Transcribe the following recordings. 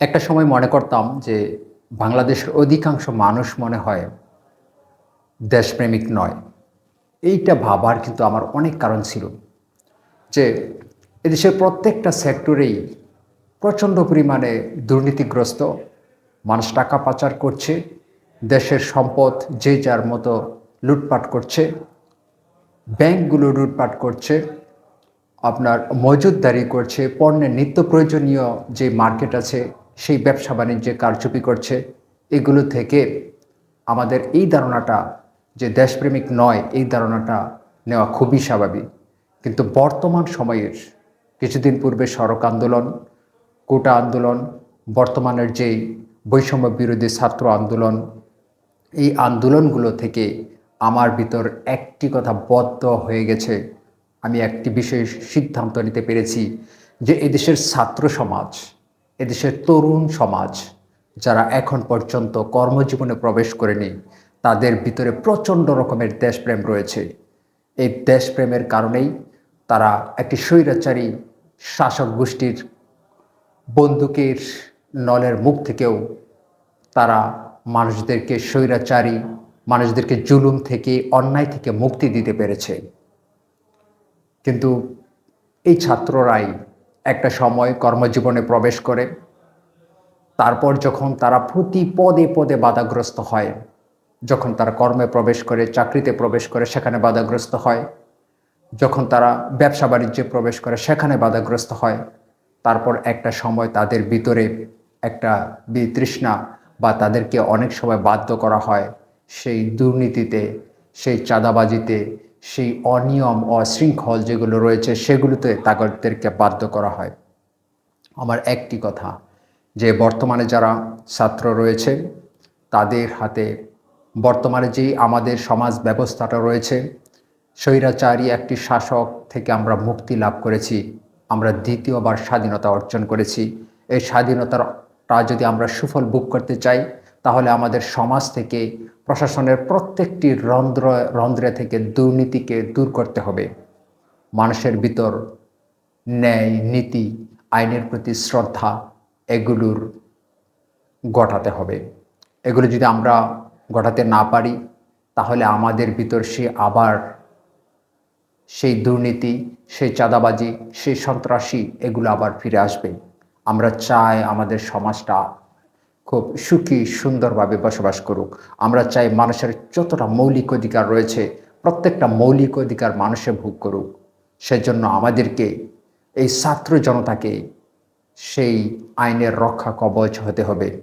একটা সময় মনে করতাম যে বাংলাদেশের অধিকাংশ মানুষ মনে হয় দেশপ্রেমিক নয়। এইটা ভাবার কিন্তু আমার অনেক কারণ ছিল যে এদেশের প্রত্যেকটা সেক্টরেই প্রচণ্ড পরিমাণে দুর্নীতিগ্রস্ত, মানুষ টাকা পাচার করছে, দেশের সম্পদ যে যার মতো লুটপাট করছে, ব্যাংকগুলো লুটপাট করছে, আপনার মজুদদারি করছে, পণ্যের নিত্য প্রয়োজনীয় যে মার্কেট আছে সেই ব্যবসা বাণিজ্যে কারচুপি করছে। এগুলো থেকে আমাদের এই ধারণাটা যে দেশপ্রেমিক নয়, এই ধারণাটা নেওয়া খুবই স্বাভাবিক। কিন্তু বর্তমান সময়ের কিছুদিন পূর্বে সড়ক আন্দোলন, কোটা আন্দোলন, বর্তমানের যেই বৈষম্য বিরোধী ছাত্র আন্দোলন, এই আন্দোলনগুলো থেকে আমার ভিতর একটি কথা বদ্ধ হয়ে গেছে। আমি একটি বিষয়ে সিদ্ধান্ত নিতে পেরেছি যে এদেশের ছাত্র সমাজ এদেশের তরুণ সমাজ, যারা এখন পর্যন্ত কর্মজীবনে প্রবেশ করেনি, তাদের ভিতরে প্রচণ্ড রকমের দেশপ্রেম রয়েছে। এই দেশপ্রেমের কারণেই তারা একটি স্বৈরাচারী শাসক গোষ্ঠীর বন্দুকের নলের মুখ থেকেও তারা মানুষদেরকে স্বৈরাচারী, মানুষদেরকে জুলুম থেকে, অন্যায় থেকে মুক্তি দিতে পেরেছে। কিন্তু এই ছাত্ররাই একটা সময় কর্মজীবনে প্রবেশ করে। তারপর যখন তারা প্রতি পদে পদে বাধাগ্রস্ত হয়, যখন তারা কর্মে প্রবেশ করে, চাকরিতে প্রবেশ করে, সেখানে বাধাগ্রস্ত হয়। যখন তারা ব্যবসা বাণিজ্যে প্রবেশ করে, সেখানে বাধাগ্রস্ত হয়। তারপর একটা সময় তাদের ভিতরে একটা বিতৃষ্ণা বা তাদেরকে অনেক সময় বাধ্য করা হয়। সেই দুর্নীতিতে, সেই চাঁদাবাজিতে সেই অনিয়ম, অশৃঙ্খল যেগুলো রয়েছে, সেগুলোতে তাদেরকে বাধ্য করা হয়। আমার একটি কথা, যে বর্তমানে যারা ছাত্র রয়েছে, তাদের হাতে বর্তমানে যেই আমাদের সমাজ ব্যবস্থাটা রয়েছে, স্বৈরাচারী একটি শাসক থেকে আমরা মুক্তি লাভ করেছি, আমরা দ্বিতীয়বার স্বাধীনতা অর্জন করেছি। এই স্বাধীনতাটা যদি আমরা সুফল ভোগ করতে চাই তাহলে আমাদের সমাজ থেকে, প্রশাসনের প্রত্যেকটি রন্ধ্র, রন্ধ্রে থেকে দুর্নীতিকে দূর করতে হবে। মানুষের ভিতর ন্যায়, নীতি, আইনের প্রতি শ্রদ্ধা এগুলোর গঠাতে হবে। এগুলো যদি আমরা গঠাতে না পারি, তাহলে আমাদের ভিতর সে আবার সেই দুর্নীতি, সেই চাঁদাবাজি, সেই সন্ত্রাসী এগুলো আবার ফিরে আসবে। আমরা চাই আমাদের সমাজটা খুব সুখী, সুন্দরভাবে বসবাস করুক। আমরা চাই মানুষের যতটা মৌলিক অধিকার রয়েছে, প্রত্যেকটা মৌলিক অধিকার মানুষে ভোগ করুক। সেজন্য আমাদেরকে, এই ছাত্র জনতাকে সেই আইনের রক্ষা কবচ হতে হবে।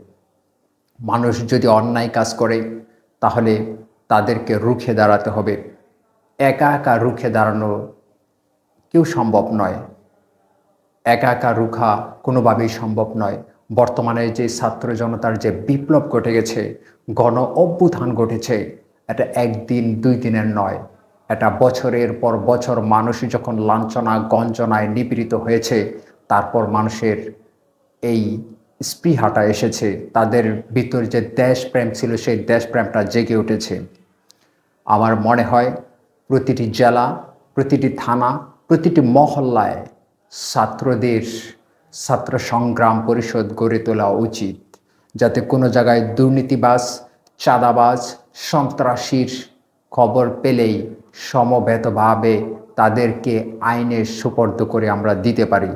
মানুষ যদি অন্যায় কাজ করে, তাহলে তাদেরকে রুখে দাঁড়াতে হবে। একা একা রুখে দাঁড়ানো কেউ সম্ভব নয়। একা একা রুখা কোনোভাবেই সম্ভব নয়। বর্তমানে যে ছাত্র জনতার যে বিপ্লব ঘটে গেছে, গণ অভ্যুত্থান ঘটেছে, এটা একদিন, দুই দিনের নয়। এটা বছরের পর বছর মানুষ যখন লাঞ্ছনা, গঞ্জনায় নিপীড়িত হয়েছে, তারপর মানুষের এই স্পৃহাটা এসেছে। তাদের ভিতর যে দেশপ্রেম ছিল, সেই দেশপ্রেমটা জেগে উঠেছে। আমার মনে হয় প্রতিটি জেলা, প্রতিটি থানা, প্রতিটি মহল্লায় ছাত্রদের ছাত্র সংগ্রাম পরিষদ গড়ে তোলা উচিত, যাতে কোনো জায়গায় দুর্নীতিবাজ, চাঁদাবাজ, সন্ত্রাসীর খবর পেলেই সমবেতভাবে তাদেরকে আইনের সুপর্দ করে আমরা দিতে পারি।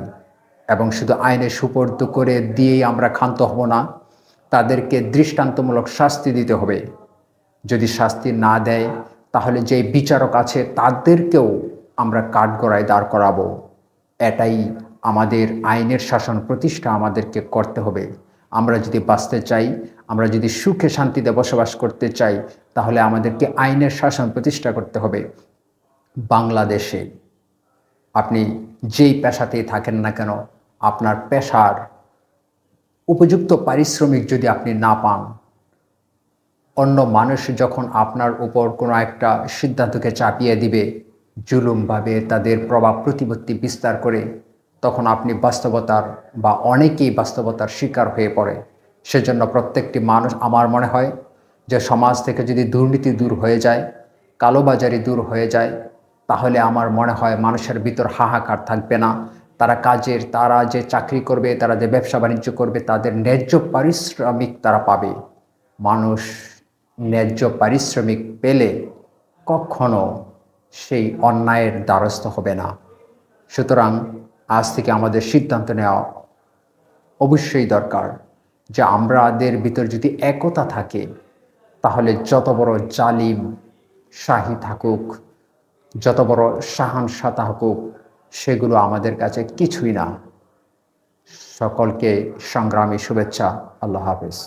এবং শুধু আইনের সুপর্দ করে দিয়েই আমরা ক্ষান্ত হব না, তাদেরকে দৃষ্টান্তমূলক শাস্তি দিতে হবে। যদি শাস্তি না দেয়, তাহলে যে বিচারক আছে তাদেরকেও আমরা কাঠগড়ায় দাঁড় করাবো। এটাই আমাদের আইনের শাসন প্রতিষ্ঠা আমাদেরকে করতে হবে। আমরা যদি বাঁচতে চাই, আমরা যদি সুখে শান্তিতে বসবাস করতে চাই, তাহলে আমাদেরকে আইনের শাসন প্রতিষ্ঠা করতে হবে বাংলাদেশে। আপনি যেই পেশাতেই থাকেন না কেন, আপনার পেশার উপযুক্ত পারিশ্রমিক যদি আপনি না পান, অন্য মানুষ যখন আপনার উপর কোনো একটা সিদ্ধান্তকে চাপিয়ে দিবে, জুলুমভাবে তাদের প্রভাব প্রতিপত্তি বিস্তার করে তখন আপনি বাস্তবতার বা অনেকেই বাস্তবতার শিকার হয়ে পড়ে। সেজন্য প্রত্যেকটি মানুষ আমার মনে হয় যে সমাজ থেকে যদি দুর্নীতি দূর হয়ে যায়, কালোবাজারি দূর হয়ে যায়, তাহলে আমার মনে হয় মানুষের ভিতর হাহাকার থাকবে না। তারা কাজের, তারা যে চাকরি করবে, তারা যে ব্যবসা বাণিজ্য করবে, তাদের ন্যায্য পারিশ্রমিক তারা পাবে। মানুষ ন্যায্য পারিশ্রমিক পেলে কখনো সেই অন্যায়ের দ্বারস্থ হবে না। সুতরাং আজ থেকে আমাদের সিদ্ধান্ত নেওয়া অবশ্যই দরকার যে আমাদের ভিতর যদি একতা থাকে, তাহলে যত বড় জালিম শাহী থাকুক, যত বড় শাহানশা থাকুক, সেগুলো আমাদের কাছে কিছুই না। সকলকে সংগ্রামী শুভেচ্ছা। আল্লাহ হাফেজ।